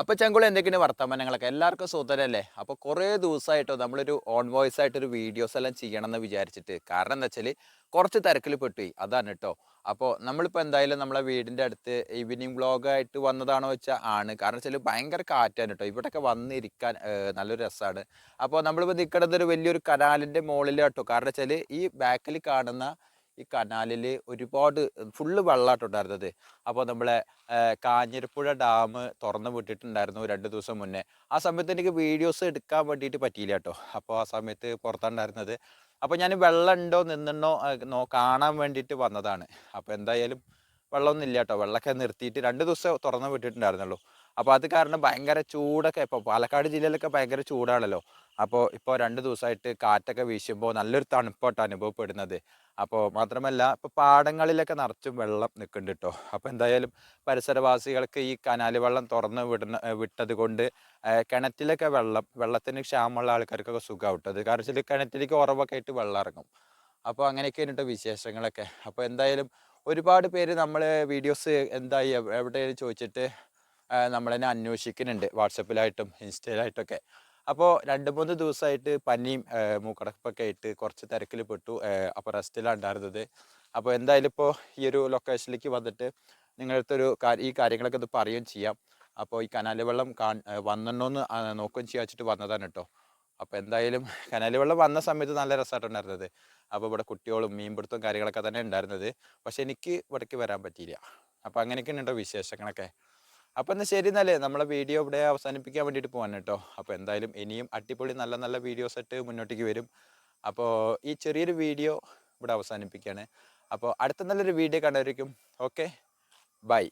അപ്പോൾ ചെങ്കുളി എന്തൊക്കെയാണ് വർത്തമാനങ്ങളൊക്കെ? എല്ലാവർക്കും സുതരല്ലേ അപ്പോൾ കുറേ ദിവസമായിട്ടോ നമ്മളൊരു ഓൺ വോയിസ് ആയിട്ടൊരു വീഡിയോസ് എല്ലാം ചെയ്യണം എന്ന് വിചാരിച്ചിട്ട്. കാരണം എന്താ വെച്ചാൽ കുറച്ച് തിരക്കിൽ പെട്ടുപോയി. അതാണ് കേട്ടോ അപ്പോൾ നമ്മളിപ്പോൾ എന്തായാലും നമ്മളെ വീടിന്റെ അടുത്ത് ഈവനിങ് വ്ളോഗായിട്ട് വന്നതാണോ വെച്ചാൽ ആണ്. കാരണം വെച്ചാൽ ഭയങ്കര കാറ്റാണ് കേട്ടോ ഇവിടെയൊക്കെ വന്നിരിക്കാൻ നല്ലൊരു രസമാണ് അപ്പോൾ നമ്മളിപ്പോൾ നിൽക്കുന്നത് ഒരു വലിയൊരു കനാലിന്റെ മുകളിൽ കേട്ടോ കാരണം വെച്ചാൽ ഈ ബാക്കിൽ കാണുന്ന ഈ കനാലിൽ ഒരുപാട് ഫുള്ള് വെള്ളമായിട്ട് ഉണ്ടായിരുന്നത്. അപ്പോൾ നമ്മളെ കാഞ്ഞിരപ്പുഴ ഡാം തുറന്നു വിട്ടിട്ടുണ്ടായിരുന്നു രണ്ട് ദിവസം മുന്നേ. ആ സമയത്ത് എനിക്ക് വീഡിയോസ് എടുക്കാൻ വേണ്ടിയിട്ട് പറ്റിയില്ല കേട്ടോ. അപ്പോൾ ആ സമയത്ത് പുറത്തുണ്ടായിരുന്നത് അപ്പോൾ ഞാൻ വെള്ളം ഉണ്ടോ നിന്നുണ്ടോ നോ കാണാൻ വേണ്ടിയിട്ട് വന്നതാണ്. അപ്പോൾ എന്തായാലും വെള്ളമൊന്നും ഇല്ല കേട്ടോ. വെള്ളമൊക്കെ നിർത്തിയിട്ട് രണ്ട് ദിവസം തുറന്നു വിട്ടിട്ടുണ്ടായിരുന്നുള്ളൂ. അപ്പോൾ അത് കാരണം ഭയങ്കര ചൂടൊക്കെ ഇപ്പോൾ പാലക്കാട് ജില്ലയിലൊക്കെ ഭയങ്കര ചൂടാണല്ലോ. അപ്പോൾ ഇപ്പോൾ രണ്ട് ദിവസമായിട്ട് കാറ്റൊക്കെ വീശുമ്പോൾ നല്ലൊരു തണുപ്പായിട്ട് അനുഭവപ്പെടുന്നത്. അപ്പോൾ മാത്രമല്ല ഇപ്പോൾ പാടങ്ങളിലൊക്കെ നിറച്ചും വെള്ളം നിൽക്കുന്നുണ്ട് കേട്ടോ അപ്പോൾ എന്തായാലും പരിസരവാസികൾക്ക് ഈ കനാൽ വെള്ളം തുറന്ന് വിടുന്ന വിട്ടത് കൊണ്ട് കിണറ്റിലൊക്കെ വെള്ളം വെള്ളത്തിന് ക്ഷാമമുള്ള ആൾക്കാർക്കൊക്കെ സുഖമാവട്ടത് കാരണം വെച്ചാൽ കിണറ്റിലേക്ക് ഉറവൊക്കെ ആയിട്ട് വെള്ളം ഇറങ്ങും. അപ്പോൾ അങ്ങനെയൊക്കെ കേട്ടോ വിശേഷങ്ങളൊക്കെ. അപ്പോൾ എന്തായാലും ഒരുപാട് പേര് നമ്മൾ വീഡിയോസ് എന്തായി എവിടെയെങ്കിലും ചോദിച്ചിട്ട് നമ്മളെന്നെ അന്വേഷിക്കുന്നുണ്ട്. വാട്സപ്പിലായിട്ടും ഇൻസ്റ്റയിലായിട്ടൊക്കെ. അപ്പോൾ രണ്ട് മൂന്ന് ദിവസമായിട്ട് പനിയും മൂക്കടപ്പൊക്കെ ആയിട്ട് കുറച്ച് തിരക്കിൽ പെട്ടു. അപ്പോൾ റെസ്റ്റിലാണ് ഉണ്ടായിരുന്നത്. അപ്പോൾ എന്തായാലും ഇപ്പോൾ ഈ ഒരു ലൊക്കേഷനിലേക്ക് വന്നിട്ട് നിങ്ങളുടെ ഒരു കാ- ഈ കാര്യങ്ങളൊക്കെ ഇത് പറയുകയും ചെയ്യാം. അപ്പോൾ ഈ കനാല് വെള്ളം കാ വന്നിട്ടുണ്ടോന്ന് നോക്കുകയും ചെയ്യാൻ വെച്ചിട്ട് വന്നതാണ് കേട്ടോ. അപ്പോൾ എന്തായാലും കനാല് വെള്ളം വന്ന സമയത്ത് നല്ല രസമായിട്ടുണ്ടായിരുന്നത് അപ്പോൾ ഇവിടെ കുട്ടികളും മീൻപിടുത്തവും കാര്യങ്ങളൊക്കെ തന്നെ ഉണ്ടായിരുന്നത്. പക്ഷേ എനിക്ക് ഇവിടേക്ക് വരാൻ പറ്റിയില്ല. അപ്പോൾ അങ്ങനെയൊക്കെയാണ് കേട്ടോ വിശേഷങ്ങളൊക്കെ. അപ്പോൾ എന്നാൽ ശരി എന്നല്ലേ നമ്മളെ വീഡിയോ ഇവിടെ അവസാനിപ്പിക്കാൻ വേണ്ടിയിട്ട് പോകാൻ കേട്ടോ. അപ്പോൾ എന്തായാലും ഇനിയും അടിപൊളി നല്ല നല്ല വീഡിയോസ് ആയിട്ട് മുന്നോട്ടേക്ക് വരും. അപ്പോൾ ഈ ചെറിയൊരു വീഡിയോ ഇവിടെ അവസാനിപ്പിക്കുകയാണ് അപ്പോൾ അടുത്ത നല്ലൊരു വീഡിയോ കണ്ടായിരിക്കും ഓക്കെ? ബൈ.